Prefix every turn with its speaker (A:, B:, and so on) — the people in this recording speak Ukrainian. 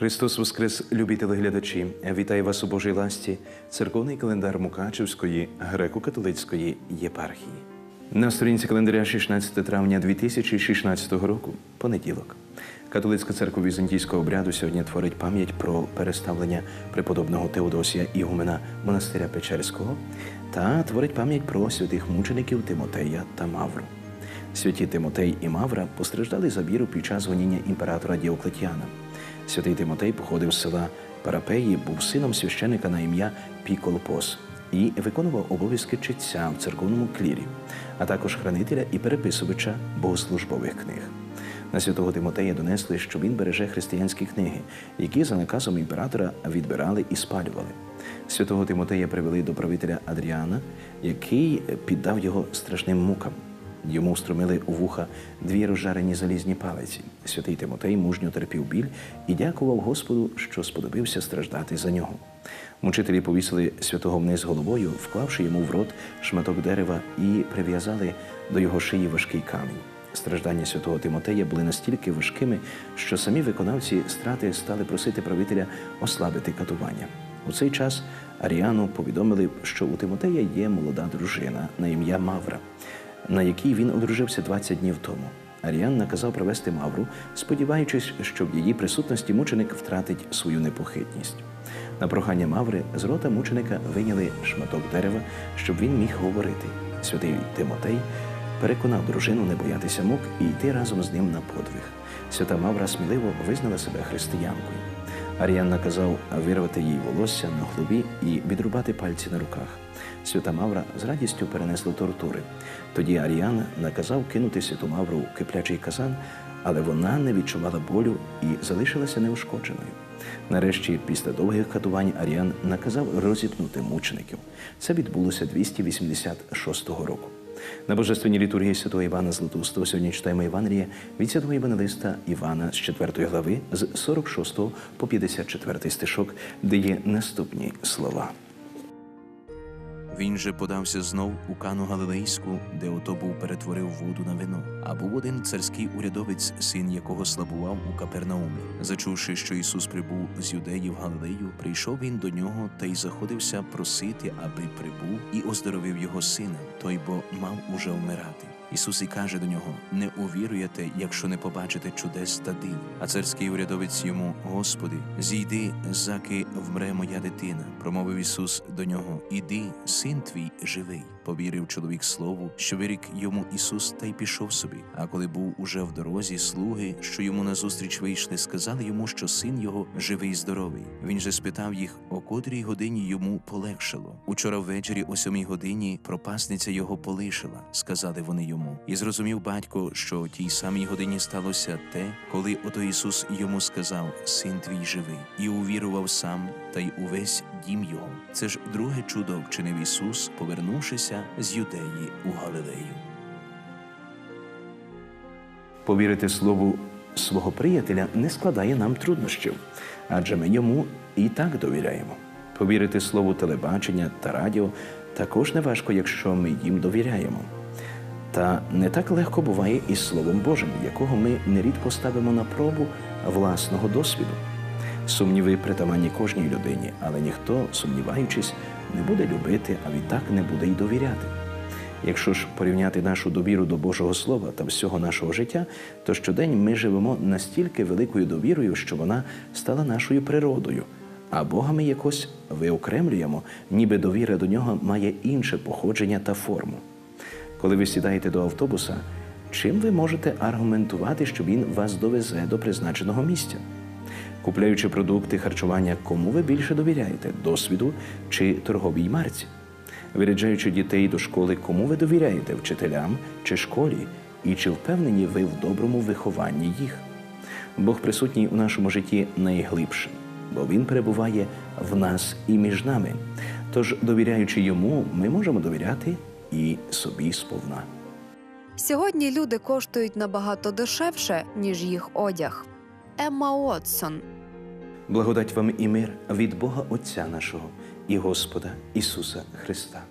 A: Христос Воскрес, любі телеглядачі! Вітаю вас у Божій ласті, церковний календар Мукачевської греко-католицької єпархії. На сторінці календаря 16 травня 2016 року, понеділок. Католицька церква візантійського обряду сьогодні творить пам'ять про переставлення преподобного Теодосія Ігумена монастиря Печерського та творить пам'ять про святих мучеників Тимотея та Мавру. Святі Тимотей і Мавра постраждали за віру під час гоніння імператора Діоклетіана. Святий Тимотей походив з села Парапеї, був сином священика на ім'я Піколпос і виконував обов'язки читця в церковному клірі, а також хранителя і переписувача богослужбових книг. На святого Тимотея донесли, що він береже християнські книги, які за наказом імператора відбирали і спалювали. Святого Тимотея привели до правителя Адріана, який піддав його страшним мукам. Йому встромили у вуха дві розжарені залізні палиці. Святий Тимотей мужньо терпів біль і дякував Господу, що сподобився страждати за нього. Мучителі повісили святого вниз головою, вклавши йому в рот шматок дерева і прив'язали до його шиї важкий камінь. Страждання святого Тимотея були настільки важкими, що самі виконавці страти стали просити правителя ослабити катування. У цей час Аріану повідомили, що у Тимотея є молода дружина на ім'я Мавра на якій він одружився 20 днів тому. Аріан наказав привезти Мавру, сподіваючись, що в її присутності мученик втратить свою непохитність. На прохання Маври з рота мученика вийняли шматок дерева, щоб він міг говорити. Святий Тимотей переконав дружину не боятися мук і йти разом з ним на подвиг. Свята Мавра сміливо визнала себе християнкою. Аріан наказав вирвати їй волосся на хлобі і відрубати пальці на руках. Свята Мавра з радістю перенесла тортури. Тоді Аріан наказав кинути святу Мавру в киплячий казан, але вона не відчувала болю і залишилася неушкодженою. Нарешті, після довгих катувань, Аріан наказав розіпнути мучеників. Це відбулося 286 року. На божественній літургії святого Івана Златоустого сьогодні читаємо Євангеліє від святого Євангелиста Івана з 4 глави з 46 по 54 стишок, де є наступні слова.
B: Він же подався знов у Кану Галилейську, де ото був перетворив воду на вино. А був один царський урядовець, син якого слабував у Капернаумі. Зачувши, що Ісус прибув з юдеї в Галилею, прийшов він до нього та й заходився просити, аби прибув і оздоровив його сина, той бо мав уже вмирати. Ісус і каже до нього: не увіруєте, якщо не побачите чудес та див. А царський урядовець йому, Господи, зійди, заки вмре моя дитина. Промовив Ісус до нього: Іди, син твій живий. Повірив чоловік слову, що вирік йому Ісус, та й пішов собі. А коли був уже в дорозі, слуги, що йому назустріч вийшли, сказали йому, що син його живий, і здоровий. Він же спитав їх, о котрій годині йому полегшало. Учора ввечері, о сьомій годині, пропасниця його полишила, сказали вони йому. І зрозумів батько, що о тій самій годині сталося те, коли ото Ісус йому сказав: Син твій живий, і увірував сам, та й увесь дім його. Це ж друге чудо вчинив Ісус, повернувшися з Юдеї у Галилею.
A: Повірити слову свого приятеля не складає нам труднощів, адже ми йому і так довіряємо. Повірити слову телебачення та радіо також не важко, якщо ми їм довіряємо. Та не так легко буває із Словом Божим, якого ми нерідко ставимо на пробу власного досвіду. Сумніви притаманні кожній людині, але ніхто, сумніваючись, не буде любити, а відтак не буде й довіряти. Якщо ж порівняти нашу довіру до Божого Слова та всього нашого життя, то щодень ми живемо настільки великою довірою, що вона стала нашою природою, а Бога ми якось виокремлюємо, ніби довіра до нього має інше походження та форму. Коли ви сідаєте до автобуса, чим ви можете аргументувати, що він вас довезе до призначеного місця? Купляючи продукти харчування, кому ви більше довіряєте досвіду чи торговій марці? Виряджаючи дітей до школи, кому ви довіряєте вчителям чи школі, і чи впевнені ви в доброму вихованні їх? Бог присутній у нашому житті найглибше, бо Він перебуває в нас і між нами. Тож, довіряючи йому, ми можемо довіряти і собі сповна.
C: Сьогодні люди коштують набагато дешевше, ніж їх одяг. Емма Уотсон
A: Благодать вам і мир від Бога Отця нашого і Господа Ісуса Христа.